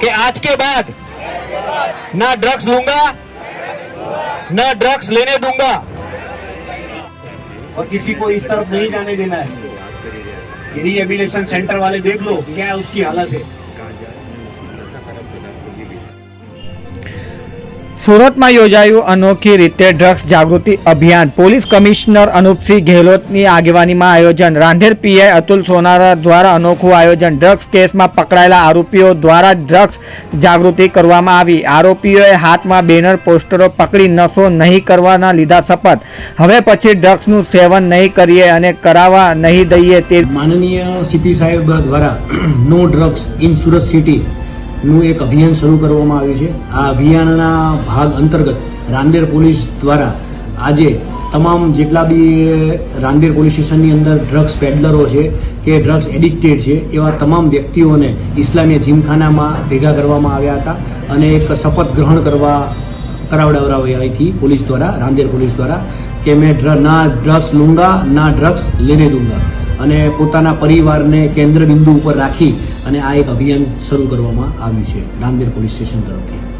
कि आज के बाद ना ड्रग्स लूंगा न ड्रग्स लेने दूंगा और किसी को इस तरफ नहीं जाने देना है रिहेबिलिटेशन सेंटर वाले देख लो क्या उसकी हालत है સુરતમાં યોજાયું અનોખી રીતે ડ્રગ્સ જાગૃતિ અભિયાન. પોલીસ કમિશનર અનુપસિંહ ગેહલોતની આગેવાનીમાં આયોજન. રાંધેર પીઆઈ અતુલ સોનારા દ્વારા અનોખું આયોજન. ડ્રગ્સ કેસમાં પકડાયેલા આરોપીઓ દ્વારા ડ્રગ્સ જાગૃતિ કરવામાં આવી. આરોપીઓએ હાથમાં બેનર, પોસ્ટરો પકડી નશો નહીં કરવાના લીધા શપથ. હવે પછી ડ્રગ્સનું સેવન નહીં કરીએ અને કરાવવા નહીં દઈએ તે માનનીય સીપી સાહેબ દ્વારા no drugs in Surat city નું એક અભિયાન શરૂ કરવામાં આવ્યું છે. આ અભિયાનના ભાગ અંતર્ગત રાંદેર પોલીસ દ્વારા આજે તમામ જેટલા બી રાંદેર પોલીસ સ્ટેશનની અંદર ડ્રગ્સ પેડલરો છે કે ડ્રગ્સ એડિક્ટેડ છે, એવા તમામ વ્યક્તિઓને ઇસ્લામીય જીમખાનામાં ભેગા કરવામાં આવ્યા હતા અને એક શપથ ગ્રહણ કરવા કરાવડાવડાવી હતી પોલીસ દ્વારા, રાંદેર પોલીસ દ્વારા કે મેં ડ્ર, ના ડ્રગ્સ લૂંગા ના ડ્રગ્સ લેને દૂંગા અને પોતાના પરિવારને કેન્દ્ર બિંદુ ઉપર રાખી અને આ એક અભિયાન શરૂ કરવામાં આવ્યું છે રાંદેર પોલીસ સ્ટેશન તરફથી.